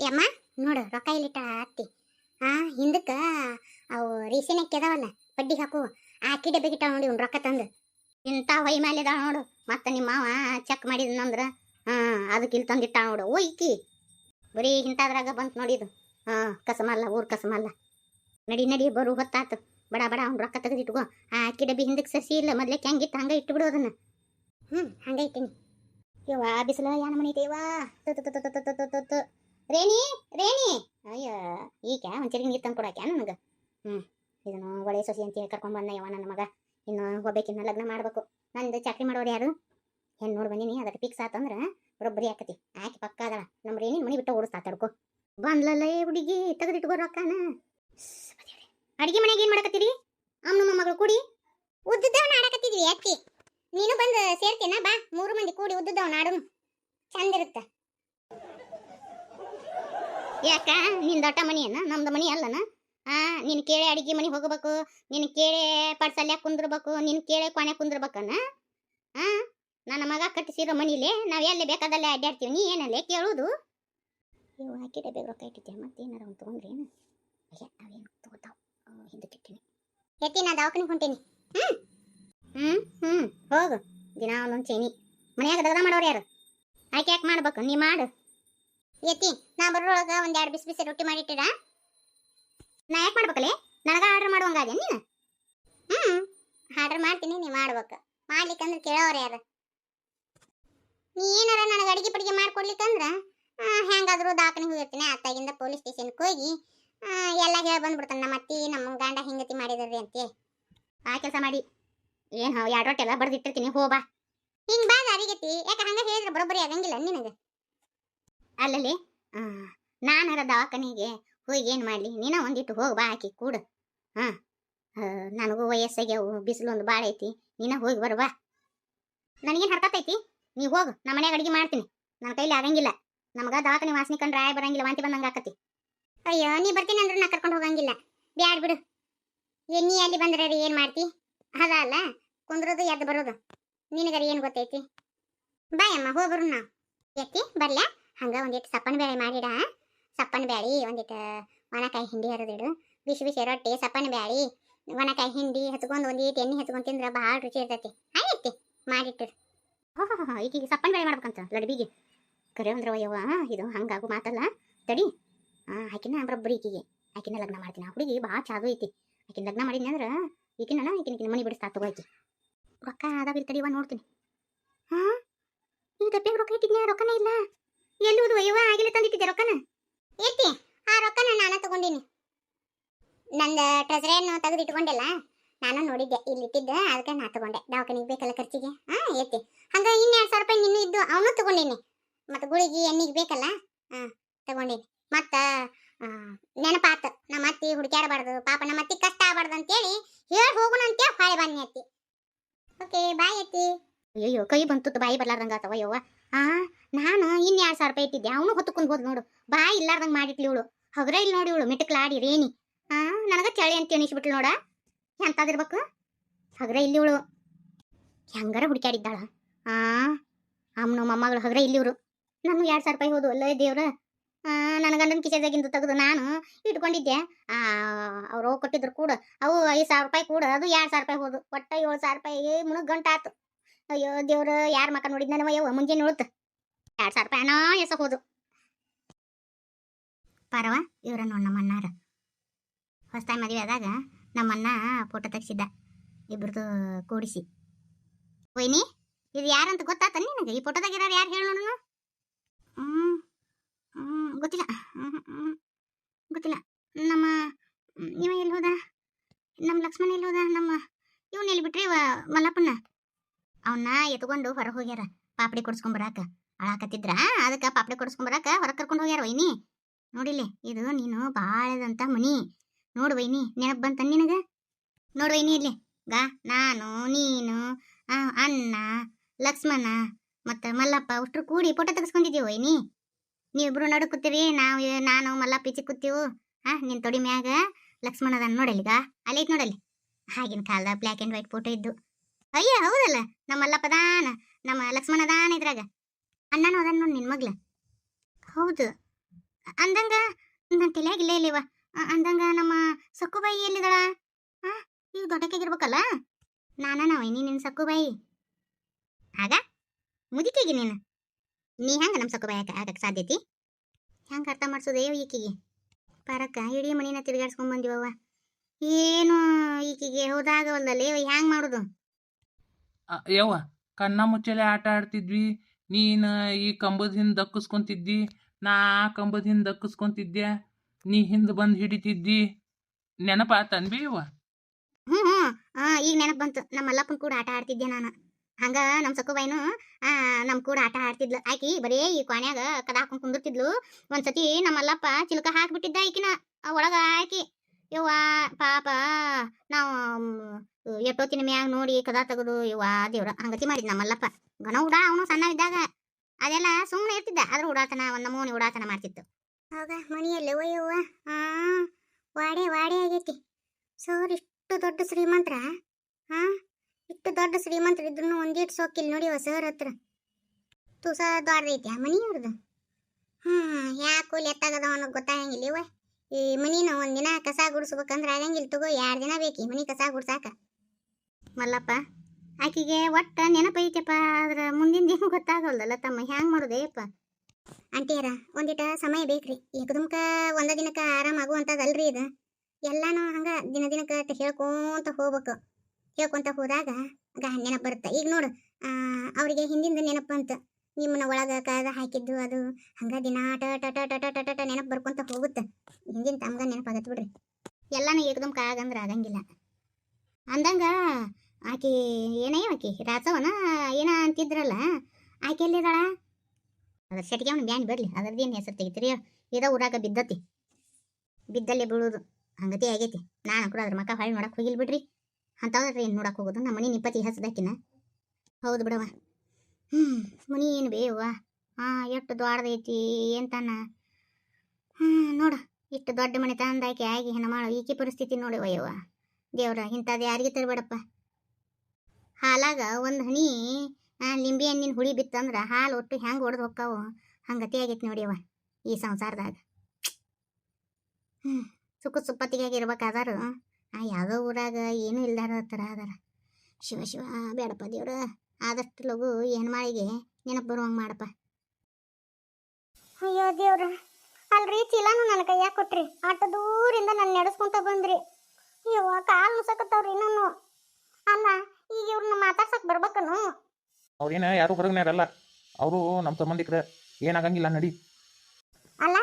ಯಮ್ಮ ನೋಡು, ರೊಕ್ಕ ಇಲ್ಲಿಟ್ಟ ಅತ್ತಿ ಆ, ಹಿಂದಕ್ಕೆ ಅವು ರೀಸೆನಾಗ ಕೆದಾವಲ್ಲ ಬಡ್ಡಿ ಹಾಕು. ಆಕಿ ಡಬ್ಬಿ ಗಿಟ್ಟ ನೋಡಿ ಉನ್ ರೊಕ್ಕ ತಂದು. ಇಂಥ ಹೊಯ್ ಮೇಲೆ ನೋಡು. ಮತ್ತೆ ನಿಮ್ಮ ಮಾವ ಚೆಕ್ ಮಾಡಿದ್ನಂದ್ರೆ ಹಾಂ ಅದಕ್ಕೆ ಇಲ್ಲಿ ತಂದಿಟ್ಟ ನೋಡು. ಓ ಬರೀ ಇಂಥದ್ರಾಗ ಬಂತು ನೋಡಿದು ಹಾಂ ಕಸಮಲ್ಲ, ಊರ್ ಕಸಮಲ್ಲ. ನಡಿ ನಡಿ, ಬರು, ಹೊತ್ತಾತು. ಬಡ ಬಡ, ಅವ್ನು ರೊಕ್ಕ ತೆಗೆದಿಟ್ಕೋ. ಆ ಅಕ್ಕಿ ಡಬ್ಬಿ ಹಿಂದಕ್ಕೆ ಸಸಿ ಇಲ್ಲ ಮೊದ್ಲಕ್ಕೆ ಹೆಂಗಿತ್ತು ಹಂಗೆ ಇಟ್ಬಿಡು ಅದನ್ನು. ಹ್ಞೂ ಹಂಗೆ ಇಟ್ಟೀನಿ ಯವ್ವ, ಬಿಸಿಲ, ಯಾನ ಮನೆ ಐತೆ ಯವ್ವಾ ರೇಣಿ ರೇಣಿ. ಅಯ್ಯೋ ಈಗ ಒಂಚೂರಿಗೆ ನೀರು ತಂದು ಕೊಡಾಕ್ಯಾ ನನಗೆ? ಹ್ಞೂ ಇದನ್ನು ಒಳ್ಳೆ ಸೊಸಿ ಕರ್ಕೊಂಡ್ ಬಂದ ಯವ್ವ ನನ್ನ ಮಗ. ಇನ್ನು ಹೋಗ್ಬೇಕಿನ್ನ ಲಗ್ನ ಮಾಡಬೇಕು. ನಂದು ಚಾಕ್ರಿ ಮಾಡೋರು ಯಾರು? ಹೆಣ್ಣು ನೋಡಿ ಬಂದೀನಿ, ಅದಕ್ಕೆ ಫಿಕ್ಸ್ ಆತಂದ್ರೆ ಬರೋಬ್ಬರಿ ಆಕತಿ. ಆಕೆ ಪಕ್ಕ ಅದಳ. ನಮ್ಮ ರೇಣಿ ಮನೆ ಬಿಟ್ಟು ಓಡಿಸ್ತಾ ತಡ್ಕೊ ಬಂದ್ಲಲ್ಲ ಹುಡುಗಿ ತೆಗೆದಿಟ್ಕೋ ರೊಕ್ಕನ ಅಡಿಗೆ ಮನೆಗೆ ಏನು ಮಾಡಕತ್ತೀರಿ? ಅಮ್ಮನ ಮಗಳು ಕೂಡಿ? ಉದ್ದದವನ್ನ ಆಡಕತ್ತಿದ್ವಿ, ಅತ್ತಿ. ನೀನು ಬಂದು ಸೇರ್ತೀನ? ಬಾ, ಮೂರು ಮಂದಿ ಕೂಡಿ ಉದ್ದದವನ್ನ ಆಡೋನು ಚಂದ ಇರುತ್ತೆ. ಯಾಕ? ನಿನ್ ದೊಡ್ಡ ಮನಿ ಏನ ನಮ್ದು ಮನಿ ಅಲ್ಲನ? ಆ, ನಿನ್ ಕೇಳಿ ಅಡಿಗೆ ಮನೆ ಹೋಗಬೇಕು, ನಿನ್ ಕೇಳಿ ಪಡ್ಸಲ್ಯಾಕ ಕುಂದ್ರಬೇಕು, ನಿನ್ ಕೇಳಿ ಕೊನೆ ಕುಂದ್ರಬೇಕನ್ನ ಆ, ನನ್ನ ಮಗ ಕಟ್ಟಿಸಿರೋ ಮನೇಲಿ ನಾವ್ ಎಲ್ಲಿ ಬೇಕಾದಲ್ಲೇ ಅಡ್ಡಾಡ್ತೀವಿ ನೀ ಏನಲ್ಲೇ ಕೇಳುದು? ಇವು ಹಾಕಿ ಬೇಗ ರೊಕ್ಕ ಇಟ್ಟಿದ್ದೆ ಮತ್ತೇನಾರ ಒಂದು ತೊಗೊಂಡ್ರಿ ಏನು? ಅಯ್ಯ ಅವೇನು ತಗೋತಾವ? ಹಿಂದಕ್ಕೆ ಇಟ್ಟಿನಿ. ಎತ್ತಿ, ನಾ ದವಾಖಾನಿಗೆ ಹೊಂಟೀನಿ. ಹ್ಮ್? ಹ್ಮ್ ಹ್ಞೂ ಹೋಗು. ದಿನ ಒಂದೊಂದು ಚೇನಿ. ಮನ್ಯಾಗ ದಗದ ಮಾಡೋರು ಯಾರು? ಆಯ್ಕೆ, ಯಾಕೆ ಮಾಡ್ಬೇಕು? ನೀ ಮಾಡು. ಎತ್ತಿ ನಾ ಬರೋಳಗ ಒಂದ್ ಎರಡು ಬಿಸಿ ಬಿಸಿ ರೊಟ್ಟಿ ಮಾಡಿಟ್ಟಿರ ನಾ ಯಾಕೆ ಮಾಡ್ಬೇಕಲ್ಲೇ ನನಗ ಆರ್ಡರ್ ಮಾಡುವಂಗಾದೆ ನೀನು? ಹ್ಮ್, ಆರ್ಡರ್ ಮಾಡ್ತೀನಿ, ನೀ ಮಾಡ್ಬೇಕು. ಮಾಡ್ಲಿಕ್ಕಂದ್ರೆ ಕೇಳೋರು ಯಾರು? ನೀ ಏನಾರ ನನಗೆ ಅಡಿಗೆ ಪಡಿಗೆ ಮಾಡ್ಕೊಡ್ಲಿಕ್ಕಂದ್ರ ಹೆಂಗಾದ್ರೂ ದಾಖಲೆ ಹೋಗಿರ್ತೀನಿ ಅತ್ತಾಗಿಂದ ಪೊಲೀಸ್ ಸ್ಟೇಷನ್ಗೆ ಹೋಗಿ ಎಲ್ಲ ಹೇಳಿ ಬಂದ್ಬಿಡ್ತಾನೆ ನಮ್ಮ ಅತ್ತಿ, ನಮ್ಮ ಗಂಡ ಹಿಂಗತಿ ಮಾಡಿದ್ರಿ ಅಂತೆ. ಆ ಕೆಲಸ ಮಾಡಿ. ಏನ್ ಎರಡು ರೊಟ್ಟಿ ಎಲ್ಲ ಬಡ್ದಿಟ್ಟಿರ್ತೀನಿ ಹೋಬಾ ಹಿಂಗೆ ಬಾ ಅರಿಗತಿ ಯಾಕೆ ಹಂಗೆ ಹೇಳಿದ್ರೆ ಬರೋಬ್ಬರಿ ಆಗಂಗಿಲ್ಲ ನಿನಗೆ? ಅಲ್ಲಲ್ಲಿ? ನಾನರ ದವಾಖಾನಿಗೆ ಹೋಗಿ ಏನು ಮಾಡಲಿ? ನೀನ ಒಂದಿಟ್ಟು ಹೋಗಿ ಬಾ ಹಾಕಿ ಕೂಡು. ಹಾಂ ನನಗೂ ವಯಸ್ಸಾಗ್ಯಾವು ಬಿಸಿಲು ಒಂದು ಭಾಳ ಐತಿ. ನೀನ ಹೋಗಿ ಬರು, ಬಾ. ನನಗೇನು ಹರ್ಕತ್ತೈತಿ ನೀ ಹೋಗು ನಮ್ಮ ಮನ್ಯಾಗ ಅಡುಗೆ ಮಾಡ್ತೀನಿ. ನನ್ನ ಕೈಲಿ ಆಗಂಗಿಲ್ಲ. ನಮಗ ದವಾಖಾನೆ ವಾಸನೆ ಕಂಡ್ರೆ ಆಯ ಬರಂಗಿಲ್ಲ, ವಾಂತಿ ಬಂದಂಗೆ ಆಕತಿ. ಅಯ್ಯೋ, ನೀ ಬರ್ತೀನಿ ಅಂದ್ರೆ ನಾ ಕರ್ಕೊಂಡು ಹೋಗಂಗಿಲ್ಲ. ಬ್ಯಾಡ್ ಬಿಡು. ಎನ್ನಿ ಅಲ್ಲಿ ಬಂದ್ರೆ ರೀ ಏನು ಮಾಡ್ತಿ? ಅದ ಅಲ್ಲ, ಕುಂದ್ರೋದು, ಎದ್ದು ಬರೋದು. ನಿನಗರಿ ಏನು ಗೊತ್ತೈತಿ? ಬಾಯಮ್ಮ ಹೋಗ್ಬರು ನಾವು. ಎತ್ತಿ ಬರ್ಲ್ಯಾ? ಹಂಗ ಒಂದಿಟ್ಟು ಸಪ್ಪನ ಬೇಳೆ ಮಾಡಿಡ. ಸಪ್ಪನ ಬ್ಯಾಳಿ ಒಂದಿಟ್ಟು ಒಣಕಾಯಿ ಹಿಂಡಿ ಹರಿದಿಡು ಬಿಸಿ ಬಿಸಿ ರೊಟ್ಟಿ, ಸಪ್ಪನ ಬ್ಯಾಳಿ, ಒಣಕಾಯಿ ಹಿಂಡಿ ಹಚ್ಕೊಂಡು ಒಂದಿಟ್ಟು ಎಣ್ಣೆ ಹಚ್ಕೊಂಡು ತಿಂದ್ರೆ ಭಾಳ ರುಚಿ ಇರ್ತೈತಿ. ಆಯ್ತಿ ಮಾಡಿಟ್ಟು ಈಗ ಸಪ್ಪನ ಬೇಳೆ ಮಾಡ್ಬೇಕಂತ ಲಡ್ಬಿಗೆ. ಕರೆ ಅಂದ್ರೆ ಅಯ್ಯವ್ವ, ಇದು ಹಂಗಾಗು ಮಾತಲ್ಲ. ತಡಿ. ಹಾಂ ಆಕಿನ ಬರೀ ಈಕಿಗೆ. ಆಕಿನ ಲಗ್ನ ಮಾಡ್ತೀನಿ. ಆ ಹುಡುಗಿ ಭಾಳ ಚಾದು ಐತಿ. ಆಕಿನ ಲಗ್ನ ಮಾಡಿದ್ನಿ ಅಂದ್ರೆ ಈಕಿನ ಈಕಿನ ಮನಿ ಬಿಡಿಸ್ತಾ ತಗೋ ರೊಕ್ಕ ಅದಾವ ಇವ ನೋಡ್ತೀನಿ. ಹಾಂ? ಈ ತಪ್ಪಿಗೆ ರೊಕ್ಕ ಇಟ್ಟಿದ್ನಿ ರೊಕ್ಕನೇ ಇಲ್ಲ? ಎಲ್ಲಿ ಅಯ್ಯವ ಆಗಿಲ್ಲ ತಂದಿಟ್ಟಿದ್ದೆ ರೊಕ್ಕನ. ಎತ್ತಿ ಆ ರೊಕ್ಕನ ನಾನು ತಗೊಂಡಿನಿ. ನಂದು ಟ್ರೆಸರಿಯನ್ನು ತೆಗೆದು ಇಟ್ಕೊಂಡಿಲ್ಲ ನಾನು ನೋಡಿದ್ದೆ, ಇಲ್ಲಿ ಇಟ್ಟಿದ್ದೆ, ಅದಕ್ಕೆ ನಾ ತಗೊಂಡೆ. ದವಾಖಾನಿಗೆ ಬೇಕಲ್ಲ ಖರ್ಚಿಗೆ? ಹಾ ಎತ್ತಿ ಹಂಗ ಇನ್ನೆರಡು ಸಾವಿರ ರೂಪಾಯಿ ನಿನ್ನೂ ಇದ್ದು ಅವನು ತಗೊಂಡಿನಿ. ಮತ್ತೆ ಗುಳಿಗೆ ಎಣ್ಣಿಗೆ ಬೇಕಲ್ಲ, ಹಾ, ತಗೊಂಡಿನಿ. ಮತ್ತ ನೆನಪಾತ, ನಮ್ಮ ಅತ್ತಿ ಹುಡುಕ್ಯಾಡಬಾರ್ದು, ಪಾಪ ನಮ್ಮ ಅತ್ತಿ ಕಷ್ಟ ಆಗಬಾರ್ದು ಅಂತೇಳಿ ಹೇಳಿ ಹೋಗೋಣ ಅಂತೇಳಿ ಹೊಳೆ ಬನ್ನಿ ಅತ್ತಿ. ಓಕೆ ಬಾಯ್ ಅತ್ತಿ. ಅಯ್ಯೋ ಕೈ ಬಂತು ಬಾಯಿ ಬರ್ಲಾರ್ದಂಗ ಯವ್ವ ಆ, ನಾನು ಇನ್ನು ಎರಡು ಸಾವಿರ ರೂಪಾಯಿ ಇಟ್ಟಿದ್ದೆ. ಅವನು ಹೊತ್ತು ಹೋದ್ ನೋಡು. ಬಾಯಿ ಇಲ್ಲಾರ್ದಂಗೆ ಮಾಡಿಟ್ಲಿ ಇವಳು. ಹಗ್ರ ಇಲ್ಲಿ ನೋಡಿ ಇವಳು, ಮಿಟಕ್ಲಾಡಿ, ರೇಣಿ. ಆ, ನನಗೆ ಚಳಿ ಅಂತ ಎಣಿಸ್ಬಿಟ್ಲು ನೋಡ. ಎಂತಾದಿರ್ಬೇಕು ಹಗ್ರ ಇಲ್ಲಿ ಇವಳು. ಹೆಂಗಾರ ಹುಡುಕ್ಯಾಡಿದ್ದಾಳ? ಆ ಅಮ್ಮನ ಮೊಮ್ಮಗಳು ಹಗ್ರ ಇವ್ರು. ನಾನು ಎರಡು ಸಾವಿರ ರೂಪಾಯಿ ಹೋದು ಅಲ್ಲೇ ದೇವ್ರ. ನನ್ನ ಗಂಡನ ಕಿಸೆದಾಗಿಂದು ತೆಗೆದು ನಾನು ಇಟ್ಕೊಂಡಿದ್ದೆ. ಅವ್ರು ಕೊಟ್ಟಿದ್ರು ಕೂಡ. ಅವು ಐದು ಸಾವಿರ ರೂಪಾಯಿ ಕೂಡ, ಅದು ಎರಡು ಸಾವಿರ ರೂಪಾಯಿ ಹೋದು. ಒಟ್ಟ ಏಳು ಸಾವಿರ ರೂಪಾಯಿ ಮುಳುಗ್ ಗಂಟಾತು. ಅಯ್ಯೋ ದೇವ್ರ, ಯಾರ ಮಕ್ಕ ನೋಡಿದ್ನ ಯವ್ವ ಮುಂಜಾನೆ ನೋಡ್ತು. ಎರಡ್ ಸಾವಿರ ರೂಪಾಯಿ ಏನೋ ಎಸ ಹೋದು. ಪರವ ಇವ್ರ ನೋಡ್ ನಮ್ಮ ಅಣ್ಣಾರ ಹೊಸ್ತಾಯಿ ಮದುವೆ ಆದಾಗ ನಮ್ಮಣ್ಣ ಫೋಟೋ ತೆಗ್ಸಿದ್ದ. ಇಬ್ರದು ಕೂಡಿಸಿ. ವೈನಿ, ಇದು ಯಾರಂತ ಗೊತ್ತಾತ ನಿನಗೆ? ಈ ಫೋಟೋದಾಗ ಇರೋರು ಯಾರು ಹೇಳು ನೋಡೋಣ ಹ್ಞೂ ಗೊತ್ತಿಲ್ಲ. ಗೊತ್ತಿಲ್ಲ. ನಮ್ಮ ಇವ ಎಲ್ಲಿ ಹೋದ? ನಮ್ಮ ಲಕ್ಷ್ಮಣ ಎಲ್ಲಿ ಹೋದ? ನಮ್ಮ, ಇವನ್ ಎಲ್ಲಿ ಬಿಟ್ರಿ ಇವ ಮಲ್ಲಪ್ಪನ ಅವನ್ನ ಎತ್ಕೊಂಡು ಹೊರ ಹೋಗ್ಯಾರ. ಪಾಪಡಿ ಕೊಡ್ಸ್ಕೊಂಬರಾಕ ಅಳಾಕತ್ತಿದ್ರ, ಅದಕ್ಕೆ ಪಾಪಡಿ ಕೊಡ್ಸ್ಕೊಂಬರಾಕ ಹೊರಗೆ ಕರ್ಕೊಂಡು ಹೋಗ್ಯಾರ ವೈನಿ. ನೋಡಿಲ್ಲಿ, ಇದು ನೀನು ಬಾಳದಂತ ಮುನಿ. ನೋಡು ವೈನಿ, ನೆನಪು ಬಂತ ನಿನಗ? ನೋಡು ವೈನಿ ಇಲ್ಲಿ ಗಾ, ನಾನು, ನೀನು ಅಣ್ಣ, ಲಕ್ಷ್ಮಣ, ಮತ್ತು ಮಲ್ಲಪ್ಪ ಅಷ್ಟ್ರು ಕೂಡಿ ಫೋಟೋ ತೆಗೆಸ್ಕೊಂಡಿದ್ದೀವಿ ವೈನಿ. ನೀವಿಬ್ರು ನಡು ಕೂತೀರಿ ನಾವು ನಾನು, ಮಲ್ಲಪ್ಪ ಈಚೆ ಕೂತೀವು ಹಾ ನಿನ್ ತೊಡಿ ಮ್ಯಾಗ ಲಕ್ಷ್ಮಣ ಅದಾನ ನೋಡಲ್ಲಿಗ ಅಲ್ಲಿ ಐತ್ ನೋಡಲಿ ಆಗಿನ ಕಾಲದ ಬ್ಲ್ಯಾಕ್ ಆ್ಯಂಡ್ ವೈಟ್ ಫೋಟೋ ಇದ್ದು. ಅಯ್ಯ ಹೌದಲ್ಲ. ನಮ್ಮ ಅಲ್ಲಪ್ಪದಾನ ನಮ್ಮ ಲಕ್ಷ್ಮಣದಾನ ಇದ್ರಾಗ. ಅಣ್ಣನೂ ಅದನ್ನ ನೋಡಿ ನಿನ್ ಮಗ್ಲ ಹೌದು. ಅಂದಂಗ ನನ್ನ ತಲೆಯಾಗ ಇಲ್ಲೇ ಇಲ್ಲಿವ ಅಂದಂಗ ನಮ್ಮ ಸಕ್ಕುಬಾಯಿ ಎಲ್ಲಿದಾಳ? ಆ ದೊಡ್ಡಕಾಗಿ ದೊಡ್ಡಕ್ಕಾಗಿರ್ಬೇಕಲ್ಲ ನಾನ ನಾವೈನಿ ನಿನ್ನ ಸಕ್ಕುಬಾಯಿ. ಆಗ ಮುದಿಕೆಗೆ ನೀನು. ನೀ ಹೆಂಗ ನಮ್ಮ ಸಕ್ಕುಬಾಯಿ ಆಗ ಆಗಕ್ಕೆ ಸಾಧ್ಯತಿ ಹೆಂಗೆ ಅರ್ಥ ಮಾಡಿಸೋದೇ ಈಕಿಗೆ? ಪರಕ್ಕ ಇಡೀ ಮನಿನ ತಿರ್ಗಾಡ್ಸ್ಕೊಂಡ್ ಬಂದಿವವ್ವ. ಏನು ಈಕಿಗೆ ಹೋದಾಗ ಒಂದಲ್ಲಿ ಹೆಂಗೆ ಆ, ಯವ್ವ ಕಣ್ಣ ಮುಚ್ಚಲೆ ಆಟ ಆಡ್ತಿದ್ವಿ. ನೀನು ಈ ಕಂಬದ ಹಿಂದೆ ದಕ್ಕಿಸ್ಕೊಂತಿದ್ದಿ. ನಾ ಆ ಕಂಬದ ಹಿಂದೆ ದಕ್ಕಿಸ್ಕೊಂತಿದ್ದೆ. ನೀ ಹಿಂದೆ ಬಂದು ಹಿಡಿತಿದ್ದಿ. ನೆನಪಾತನ್ ಬಿ ಯವ್ವ? ಹ್ಞೂ ಹ್ಞೂ ಆ, ಈಗ ನೆನಪು ಬಂತು. ನಮ್ಮ ಮಲ್ಲಪ್ಪನ ಕೂಡ ಆಟ ಆಡ್ತಿದ್ದೆ ನಾನು. ಹಂಗ ನಮ್ಮ ಸಕ್ಕುಬಾಯಿನು ನಮ್ಮ ಕೂಡ ಆಟ ಆಡ್ತಿದ್ಲು. ಆಕಿ ಬರೀ ಈ ಕೋಣ್ಯಾಗ ಕದ ಹಾಕೊಂಡ್ ಕುಂದಿರ್ತಿದ್ಲು. ಒಂದ್ಸತಿ ನಮ್ಮ ಅಲ್ಲಪ್ಪ ಚಿಲ್ಕ ಹಾಕ್ಬಿಟ್ಟಿದ್ದ ಆಕಿನ ಒಳಗ ಹಾಕಿ ಯವ್ವ, ಪಾಪ, ನಾವು ಎಷ್ಟೊತ್ತಿನ ಮ್ಯಾಗ ನೋಡಿ ಕದಾ ತೆಗೆದು, ಯವ್ವ ದೇವ್ರ, ಹಂಗತಿ ಮಾಡಿದ್ ನಮ್ಮಲ್ಲಪ್ಪ. ಗಣ ಉಡಾ, ಅವನು ಸಣ್ಣ ಇದ್ದಾಗ ಅದೆಲ್ಲ ಸುಮ್ಮನೆ ಇರ್ತಿದ್ದ ಅದ್ರ ಉಡಾತನ, ಒಂದು ನಮೂನಿ ಉಡಾತನ ಮಾಡ್ತಿತ್ತು. ಹೌದ ಮನೆಯಲ್ಲಿ ಓಯ್ಯವ್ವ ಹಾ ವಾಡೆ ವಾಡೆ ಆಗೈತಿ. ಸರ್, ಇಷ್ಟು ದೊಡ್ಡ ಶ್ರೀಮಂತ್ರ ಹಾ ಇಷ್ಟು ದೊಡ್ಡ ಶ್ರೀಮಂತರು ಇದ್ರು ಒಂದೀಟ್ ಸೋಕಿಲ್ ನೋಡಿ ಸರ್ ಹತ್ರ. ತುಸ ದೊಡ್ಡದೈತಿ ಆ ಹ್ಞೂ ಹ್ಞೂ ಯಾಕೆ ಕೂಲಿ ಎತ್ತಾಗದ ಅವನಿಗೆ ಗೊತ್ತಾಗಂಗಿಲ್ಲ ಇವ ಈ ಮನಿನ ಒಂದಿನ ಕಸ ಗುಡಿಸ್ಬೇಕಂದ್ರೆ ಆಗಂಗಿಲ್ಲ ತಗೋ ಎರಡು ದಿನ ಬೇಕು ಈ ಮನಿ ಕಸ ಗುಡ್ಸಾಕ? ಮಲ್ಲಪ್ಪ, ಆಕಿಗೆ ಒಟ್ಟ ನೆನಪೈತಪ್ಪ ಅದ್ರ ಮುಂದಿನ ದಿನ ಗೊತ್ತಾಗಲ್ದಲ್ಲ ತಮ್ಮ, ಹ್ಯಾಂಗ್ ಮಾಡೋದೇಪ್ಪ ಅಂತೀರ ಒಂದಿಟ ಸಮಯ ಬೇಕ್ರಿ, ಏಕದಮ್ಕ ಒಂದ ದಿನಕ್ಕ ಆರಾಮಾಗುವಂಥದ್ದಲ್ರಿ ಇದು. ಎಲ್ಲಾನು ಹಂಗ ದಿನ ದಿನಕ್ಕೆ ಹೇಳ್ಕೊಂತ ಹೋಗ್ಬೇಕು. ಹೇಳ್ಕೊಂತ ಹೋದಾಗ ಆಗ ನೆನಪು ಬರುತ್ತೆ. ಈಗ ನೋಡು ಅವ್ರಿಗೆ ಹಿಂದಿಂದ ನೆನಪು ಅಂತ ನಿಮ್ಮನ್ನ ಒಳಗೆ ಕದ ಹಾಕಿದ್ದು ಅದು. ಹಂಗ ದಿನ ಟ ಟ ಟ ಟ ಟ ಟ ನೆನಪು ಬರ್ಕೊಂತ ಹೋಗುತ್ತೆ. ಹಿಂದಿನ ತಮ್ಗ ನೆನಪಾಗತ್ತೆ ಬಿಡ್ರಿ. ಎಲ್ಲಾನು ಏಕದಮ್ ಕಾಗಂದ್ರೆ ಆಗಂಗಿಲ್ಲ. ಅಂದಂಗ ಆಕಿ ಏನೇ ಆಕಿ? ರಾಸವನ ಏನ ಅಂತಿದ್ರಲ್ಲ, ಆಕೆ ಎಲ್ಲಿದಾಳ? ಅದ್ರ ಸೆಟ್ಗೆ ಅವನು ಬ್ಯಾನ್ ಬಿಡ್ಲಿ ಅದ್ರದ್ದೇನು ಹೆಸರು ತೆಗಿತೀರಿ ಇದ ಊರಾಗ ಬಿದ್ದತಿ. ಬಿದ್ದಲ್ಲಿ ಬೀಳೋದು. ಹಂಗತಿ ಆಗೈತಿ. ನಾನು ಕೂಡ ಅದ್ರ ಮಕ್ಕ ಹಳ್ಳಿ ನೋಡಕ್ಕೆ ಹೋಗಿಲ್ ಬಿಡ್ರಿ. ಅಂಥವ್ರಿ ಏನು ಹೋಗೋದು? ನಮ್ಮ ಮನೆ ನಿಪ್ಪತ್ತಿ ಹಸ್ದಾಕಿನ. ಹೌದು ಬಿಡವ ಹ್ಮ್, ಮನಿ ಏನು ಬೇವ? ಹಾಂ ಎಷ್ಟು ದೊಡ್ಡದೈತಿ ಎಂತಾನ? ಹ್ಞೂ ನೋಡ, ಇಷ್ಟು ದೊಡ್ಡ ಮನೆ ತಂದಾಕಿ ಆಗಿ ಹೆಣ್ಣು ಮಾಡೋ ಈಕೆ ಪರಿಸ್ಥಿತಿ ನೋಡಿ ವಯ್ಯವ್ವ. ದೇವ್ರ ಇಂಥದ್ದು ಯಾರಿಗೆ ತರಬೇಡಪ್ಪ ಹಾಲಾಗ ಒಂದು ಹನಿ ಲಿಂಬೆ ಹಣ್ಣಿನ ಹುಳಿ ಬಿತ್ತಂದ್ರೆ ಹಾಲು ಒಟ್ಟು ಹೆಂಗೆ ಒಡೆದು ಹೊಕ್ಕಾವು? ಹಂಗತಿ ಆಗೈತಿ ನೋಡಿಯವ್ವ ಈ ಸಂಸಾರದಾಗ. ಹ್ಞೂ ಸುಖ ಸುಪ್ಪತ್ತಿಗಾಗಿ ಇರ್ಬೇಕಾದಾರು ಆ, ಯಾವುದೋ ಊರಾಗ ಏನೂ ಇಲ್ದಾರ ಥರ ಅದಾರ ಶಿವ ಶಿವ, ಬೇಡಪ್ಪ ದೇವ್ರ. ಆದಷ್ಟು ಲಘು ಹೆಣ್ಮಾಳಿಗೆ ನೆನಪು ಬರುವಂಗೆ ಮಾಡಪ್ಪ. ಅಯ್ಯೋ ದೇವ್ರ ಅಲ್ರಿ ಚೀಲನು ನನ್ನ ಕೈಯಾಗ ಕೊಟ್ರಿ. ಆಟ ದೂರಿಂದ ನನ್ನ ನಡೆಸ್ಕೊಂತ ಬಂದ್ರಿ. ಅಯ್ಯವ್ವ ಕಾಲು ಮುಸಕತ್ತವ್ರಿ ನಾನು ಅಲ್ಲ ಈಗ ಇವ್ರನ್ನ ಮಾತಾಡ್ಸಕ್ ಬರ್ಬೇಕನು? ಅವ್ರೇನ ಯಾರು ಹೊರಗ್ನಾರಲ್ಲ ಅವರು ನಮ್ಮ ಸಂಬಂಧಿಕರ. ಏನಾಗಂಗಿಲ್ಲ ನಡಿ. ಅಲ್ಲ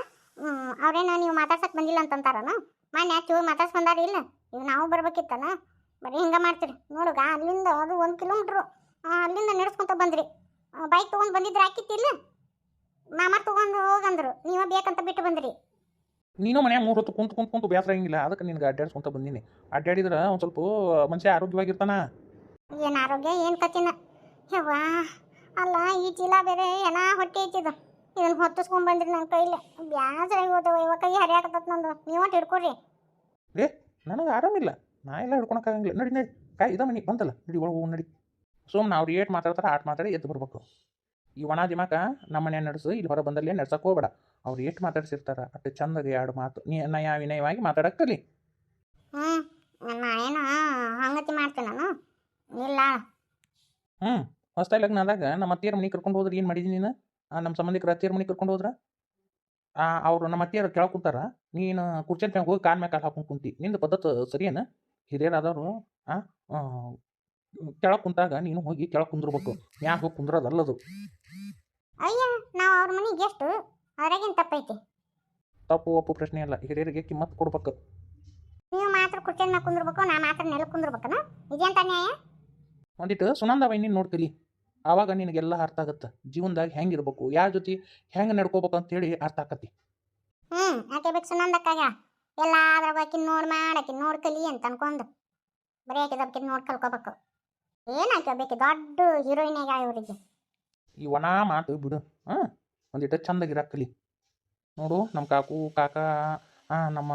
ಅವ್ರೇನ ನೀವು ಮಾತಾಡ್ಸಕ್ ಬಂದಿಲ್ಲ ಅಂತಂತಾರನ? ಮನೆ ಚೂರು ಮಾತಾಡ್ಸ್ ಬಂದಾರ ಇಲ್ಲ? ಈಗ ನಾವು ಬರ್ಬೇಕಿತ್ತನ? ಬರೀ ಹಿಂಗ ಮಾಡ್ತೀರಿ. ನೋಡುಗ ಅಲ್ಲಿಂದ ಅದು ಒಂದು ಕಿಲೋಮೀಟ್ರು. ಅಲ್ಲಿಂದ ನಡೆಸ್ಕೊಂತ ಬಂದ್ರಿ. ಬೈಕ್ ತೊಗೊಂಡು ಬಂದಿದ್ರೆ ಹಾಕಿತ್ತಿಲ್ಲ ಮಾಮಾರ್ ತಗೊಂಡು ಹೋಗಂದ್ರು. ನೀವ ಬೇಕಂತ ಬಿಟ್ಟು ಬಂದ್ರಿ. ನೀನು ಮನ್ಯಾಗ ಮೂರು ಹೊತ್ತು ಕುಂತು ಕುಂತು ಕುಂತು ಬೇಸರ ಆಗಿಲ್ಲ ಅದಕ್ಕೆ ನಿನ್ಗೆ ಅಡ್ಡಾಡ್ಸ್ಕೊಂತ ಬಂದೀನಿ. ಅಡ್ಡಾಡಿದ್ರೆ ಒಂದು ಸ್ವಲ್ಪ ಮನುಷ್ಯ ಆರೋಗ್ಯವಾಗಿರ್ತಾನ. ಏನ್ ಆರೋಗ್ಯ ಏನ್ ಕತಿನ ಯವ್ವಾ ಅಲ್ಲ ಈ ಚೀಲ ಬೇರೆ ಏನ ಹೊಟ್ಟೆ ಐತಿದ ಇದನ್ನ ಹೊತ್ತಿಸ್ಕೊಂಡ್ ಬಂದ್ರಿ ನನ್ನ ಕೈಲಿ. ಬ್ಯಾಸರಾಗಿ ಹೋದವ ಇವ ಕೈ ಹರಿಯಾಕತ್ತ ನಂದು. ನೀವ ಹಿಡ್ಕೊರಿ. ಏ ನನಗೆ ಆರಾಮಿಲ್ಲ. ನಾ ಎಲ್ಲ ಹಿಡ್ಕೊಳಕ್ಕಾಗಂಗಿಲ್ಲ ನಡಿ ನಡಿ. ಕಾಯಿ ಇದ ಮನಿ ಬಂತಲ್ಲ. ನಡಿ ಒಳಗೆ ಹೋಗಿ ನಡಿ. ಸುಮ್ಮನೆ ಅವ್ರು ಏಟ್ ಮಾತಾಡ್ತಾರೆ ಆಟ್ ಮಾತಾಡಿ ಎದ್ದು ಬರ್ಬೇಕು. ಈ ಒಣ ದಿಮಾಕ ನಮ್ಮ ಮನೆ ನಡೆಸು ಇಲ್ಲಿ ಹೊರ ಬಂದಲ್ಲಿ ನಡ್ಸಕ್ಕೆ ಹೋಗ್ಬೇಡ. ಅವ್ರು ಏಟ್ ಮಾತಾಡ್ಸಿರ್ತಾರ ಅಷ್ಟು ಚಂದಗೆ ಎರಡು ಮಾತು ನೀ ನಯ ವಿನಯವಾಗಿ ಮಾತಾಡಕ್ಕೆ ಕಲಿ. ಹ್ಮ್ ನಾ ಏನ ಹಂಗತಿ ಮಾಡ್ತೇನೆ ನಾನು. ಇಲ್ಲ. ಹ್ಞೂ ಹೊಸ್ತಾಗಿ ಲಗ್ನ ಆದಾಗ ನಮ್ಮ ಅತ್ತಿಯರ ಮನೆ ಕರ್ಕೊಂಡು ಹೋದ್ರೆ ಏನು ಮಾಡಿದ್ದೀನಿ ನೀನು? ನಮ್ಮ ಸಂಬಂಧಿಕರ ಅತ್ತಿಯರ ಮನೆ ಕರ್ಕೊಂಡು ಹೋದ್ರ? ಅವರು ನಮ್ಮ ಅತ್ತಿಯರು ಕೆಳಗೆ ಕುಂತಾರ ನೀನು ಕುರ್ಚಿ ಮ್ಯಾಗ ಹೋಗಿ ಕಾಲ್ ಮ್ಯಾಗ ಕಾಲು ಹಾಕೊಂಡು ಕುಂತಿ. ನಿಂದು ಪದ್ಧತಿ ಸರಿಯೇನ? ಹಿರಿಯರಾದವರು ಆ ಕೆಳಗೆ ಕುಂತಾಗ ನೀನು ಹೋಗಿ ಕೆಳಗೆ ಕುಂದ್ರಬೇಕು. ಮ್ಯಾಗ ಹೋಗಿ ಕುಂದ್ರದಲ್ಲದು. ಅಯ್ಯ ನಾವು ಅವ್ರ ಮನೆಗೆ ಎಷ್ಟು? ಅವ್ರಾಗೇನು ತಪ್ಪೈತಿ? ತಪ್ಪು ಒಪ್ಪು ಪ್ರಶ್ನೆ ಅಲ್ಲ ಹಿರಿಯರಿಗೆ ಕಿಮ್ಮತ್ ಕೊಡ್ಬೇಕು. ನೀವು ಮಾತ್ರ ಕುರ್ಚಿನ ಮ್ಯಾಗ ಕುಂದ್ರಬೇಕು ನಾ ಮಾತ್ರ ನೆಲಕ್ಕೆ ಕುಂದ್ರಬೇಕನ? ಇದೇಂತ ನ್ಯಾಯ ಒಂದಿಟ್ಟು ಸುನಂದ ನೀನು ನೋಡ್ಕಲಿ ಆವಾಗ ನಿನಗೆಲ್ಲ ಅರ್ಥ ಆಗತ್ತೆ. ಜೀವನದಾಗ ಹೆಂಗಿರ್ಬೇಕು ಯಾರ ಜೊತೆ ಹೆಂಗೆ ನಡ್ಕೋಬೇಕು ಅಂತೇಳಿ ಅರ್ಥ ಆಕತಿ ಹ್ಮ್ ಯಾಕೆ ಬೇಕು ಸುನಂದಕ್ಕಾಗ? ಎಲ್ಲ ಅದ್ರ ಬಗ್ಗೆ ನೋಡಿ ಮಾಡಕ್ಕೆ ನೋಡ್ಕಲಿ ಅಂತ ಅನ್ಕೊಂಡು. ಬರೀ ಆಕೆ ಬಗ್ಗೆ ನೋಡ್ ಕಲ್ಕೋಬೇಕು. ಏನಾಕೆ ಬೇಕು, ದೊಡ್ಡ ಹೀರೋಯಿನ್ ಇವರಿಗೆ ಈ ಒಣ ಮಾತು ಬಿಡು, ಹಾಂ? ಒಂದಿಟ್ಟು ಚಂದಾಗಿರಾಕ್ ಕಲಿ. ನೋಡು ನಮ್ಮ ಕಾಕು, ಕಾಕ ನಮ್ಮ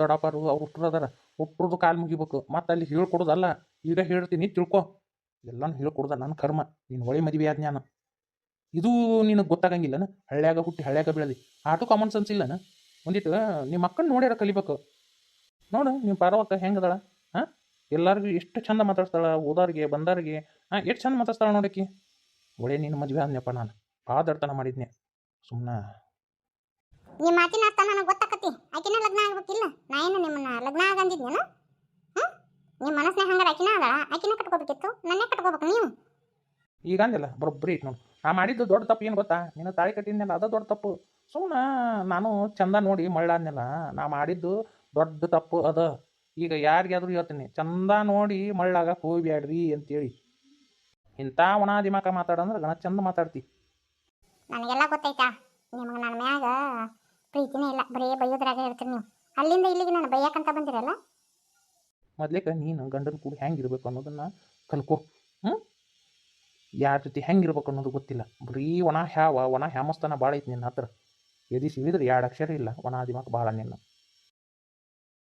ದೊಡ್ಡಪ್ಪರು ಅವ್ರು ಹುಟ್ಟರು ಅದಾರ. ಹುಟ್ರದು ಕಾಲು ಮುಗಿಬೇಕು. ಮತ್ತೆ ಅಲ್ಲಿ ಹೇಳ್ಕೊಡೋದಲ್ಲ ಈಗ ಹೇಳ್ತೀನಿ, ತಿಳ್ಕೊ. ಎಲ್ಲಾನು ಹೇಳ್ಕೊಡ್ದ ನನ್ನ ಕರ್ಮ. ನೀನು ಒಳ್ಳೆ ಮದುವೆ ಆದ ಜ್ಞಾನ. ಇದು ನಿನಗೆ ಗೊತ್ತಾಗಂಗಿಲ್ಲನ? ಹಳ್ಳ್ಯಾಗ ಹುಟ್ಟಿ ಹಳ್ಳ್ಯಾಗ ಬೆಳೆದಿ. ಆಟು ಕಾಮನ್ ಸೆನ್ಸ್ ಇಲ್ಲನ? ಒಂದಿಟ್ಟು, ನಿಮ್ಮ ಅಕ್ಕನ ನೋಡ್ಯಾರ ಕಲಿಬೇಕು. ನೋಡು ನಿಮ್ಮ ಪಾರವಕ್ಕ ಹೆಂಗದಾಳ ಹಾಂ? ಎಲ್ಲರಿಗೂ ಎಷ್ಟು ಚಂದ ಮಾತಾಡ್ತಾಳೆ ಓದೋರಿಗೆ ಬಂದವ್ರಿಗೆ ಹಾಂ ಎಷ್ಟು ಚಂದ ಮಾತಾಡ್ತಾಳೆ ನೋಡಕ್ಕೆ ಒಳ್ಳೆ ನೀನು ಮದುವೆ ಆದ್ನಪ್ಪ ನಾನು. ಭಾಳ ದಡ್ತನ ಮಾಡಿದ್ನೆ. ಸುಮ್ಮನೆ ನಿಮ್ಮ ಮಾತಿನ ಅರ್ಥ ನನಗೆ ಗೊತ್ತಾಕತಿ ಆಕಿನ ಲಗ್ನ ಆಗ್ಬೇಕಿಲ್ಲ? ನಾ ಏನು ನಿಮ್ಮನ್ನ ಲಗ್ನ ಆಗಂದಿದ್ನೇನು? ನಿಮ್ಮ ಮನಸ್ಸಿನ ಹಂಗಾರ ಆಕಿನ ಅದ ಆಕಿನ ಕಟ್ಕೋಬೇಕಿತ್ತು? ನನ್ನೇ ಕಟ್ಕೋಬೇಕು ನೀವು? ಈಗ ಅಂದಿಲ್ಲ ಬರೋಬ್ಬರಿ ಐತೆ ನೋಡಿ. ನಾ ಮಾಡಿದ್ದು ದೊಡ್ಡ ತಪ್ಪು ಏನು ಗೊತ್ತಾ? ನಿನ್ನ ತಾಳಿ ಕಟ್ಟಿದ್ನೆಲ್ಲ ಅದು ದೊಡ್ಡ ತಪ್ಪು. ಸುಮ್ಮನೆ ನಾನು ಚಂದ ನೋಡಿ ಮಳ್ಳಾದ್ನೆಲ್ಲ ನಾ ಮಾಡಿದ್ದು ದೊಡ್ಡ ತಪ್ಪು ಅದ. ಈಗ ಯಾರಿಗಾದ್ರೂ ಹೇಳ್ತೀನಿ ಚಂದ ನೋಡಿ ಮಳ್ಳಾಗ ಹೋಗ್ಬ್ಯಾಡ್ರಿ ಅಂತೇಳಿ. ಇಂಥ ಒಣ ದಿಮಾಕ ಮಾತಾಡಂದ್ರೆ ಗಣ ಚಂದ ಮಾತಾಡ್ತಿ. ನನಗೆಲ್ಲ ಗೊತ್ತೈತಾ ನಿಮಗೆ ನನ್ನ ಮ್ಯಾಗ ಪ್ರೀತಿನೇ ಇಲ್ಲ ಬರೀ ಬೈಯೋದ್ರಾಗ ಇರ್ತೀರಿ ನೀವು. ಅಲ್ಲಿಂದ ಇಲ್ಲಿಗೆ ನಾನು ಬೈಯಕ್ಕಂತ ಬಂದಿರಲ್ಲ? ಮೊದ್ಲೇಕ ನೀನು ಗಂಡನ ಕೂಡ ಹೆಂಗಿರ್ಬೇಕು ಅನ್ನೋದನ್ನ ಕಲ್ಕೊ ಹ್ಞೂ ಯಾರ ಜೊತೆ ಹೆಂಗಿರ್ಬೇಕು ಅನ್ನೋದು ಗೊತ್ತಿಲ್ಲ. ಬರೀ ಒಣ ಹ್ಯಾವ ಒಣ ಹ್ಯಾಮಸ್ತನ ಭಾಳ ಐತಿ ನಿನ್ನ ಹತ್ರ. ಎದಿ ಸಿಡಿದ್ರೆ ಎರಡು ಅಕ್ಷರ ಇಲ್ಲ ಒಣ ದಿಮಾಕ್ ಭಾಳ ನಿನ್ನ.